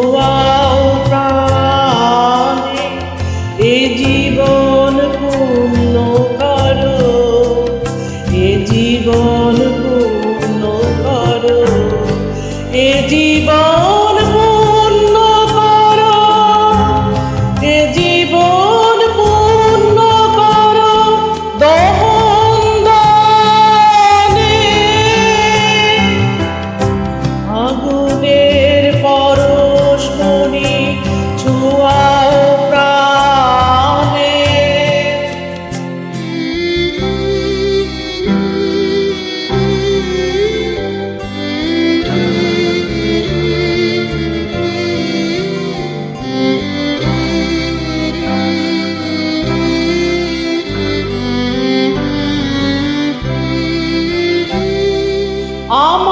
ছোয়াও প্রাণে এ জীবন পূর্ণ করো এ জীবন পূর্ণ করো এ জীবন Aman.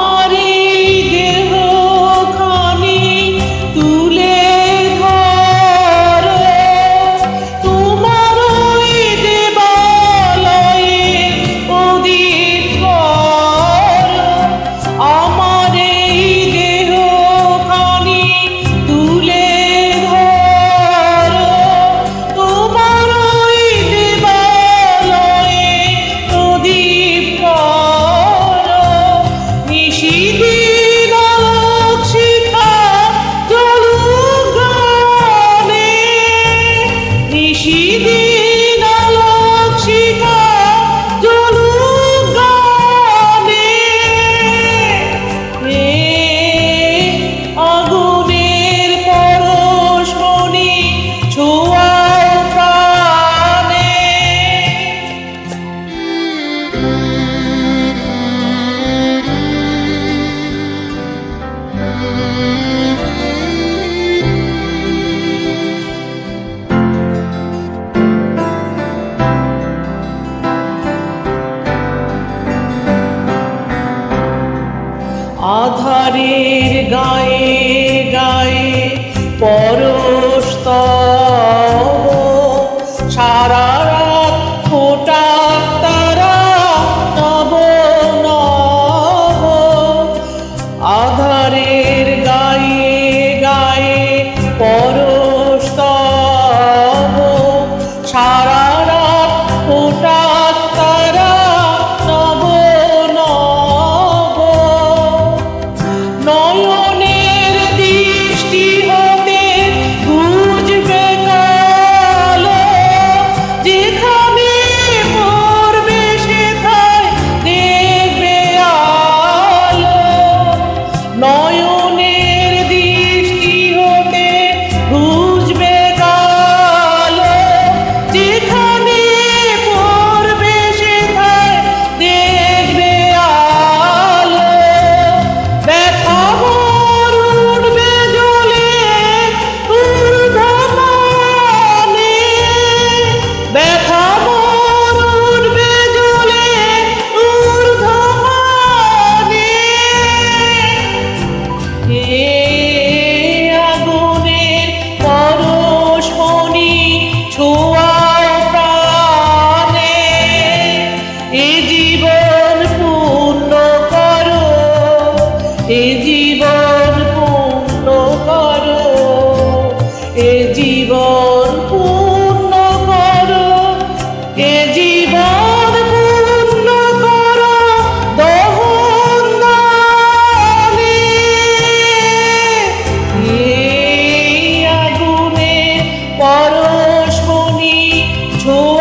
আধারের গায়ে গায়ে পরস্ত সারা তারা গায়ে পরস্ত সারা আগুনের ছোঁয়া এ জীবন করো এ জীবন পূর্ণ করো এ জীবন so